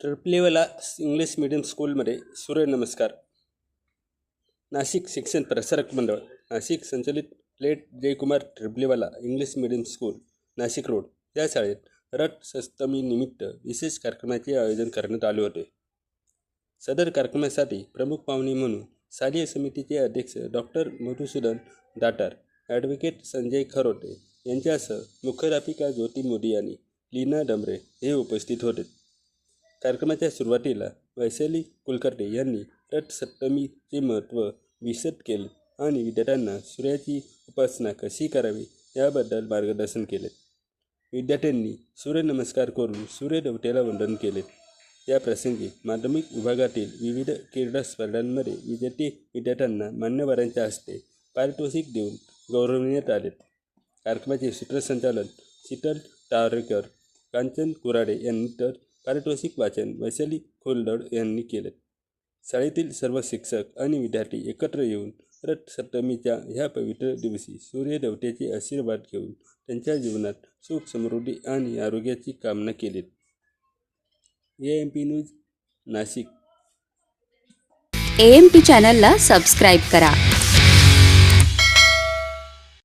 ट्रिपलेवाला English medium स्कूलमध्ये सूर्यनमस्कार. नाशिक शिक्षण प्रसारक मंडळ. नाशिक संचलित plate Jaykumar Tripalewala English medium school Nashik road. या शाळेत रथ सप्तमी निमित्त विशेष कार्यक्रमाचे आयोजन करण्यात आले होते. सदर कार्यक्रमासाठी प्रमुख पाहुणे म्हणून शालेय समितीचे अध्यक्ष डॉक्टर मधुसूदन दाटार ॲडव्होकेट संजय खरोटे यांच्यासह मुख्याध्यापिका ज्योती मोदी आणि लीना डमरे हे उपस्थित होते. कार्यक्रमाच्या सुरुवातीला वैशाली कुलकर्णी यांनी रथसप्तमीचे महत्त्व विशद केले आणि विद्यार्थ्यांना सूर्याची उपासना कशी करावी याबद्दल मार्गदर्शन केले. विद्यार्थ्यांनी सूर्यनमस्कार करून सूर्यदेवतेला वंदन केले. या प्रसंगी माध्यमिक विभागातील विविध क्रीडा स्पर्धांमध्ये विजेते विद्यार्थ्यांना मान्यवरांच्या हस्ते पारितोषिक देऊन गौरवण्यात आले. कार्यक्रमाचे सूत्रसंचालन शीतल तारेकर कांचन कुराडे यांनी तर पारितोषिक वाचन वैशाली खोलदड यांनी केले. शाळेतील सर्व शिक्षक आणि विद्यार्थी एकत्र येऊन रथ सप्तमीच्या ह्या पवित्र दिवशी सूर्यदेवतेचे आशीर्वाद घेऊन त्यांच्या जीवनात सुख समृद्धी आणि आरोग्याची कामना केली A M P news Nashik. A M P चॅनलला सबस्क्राईब करा.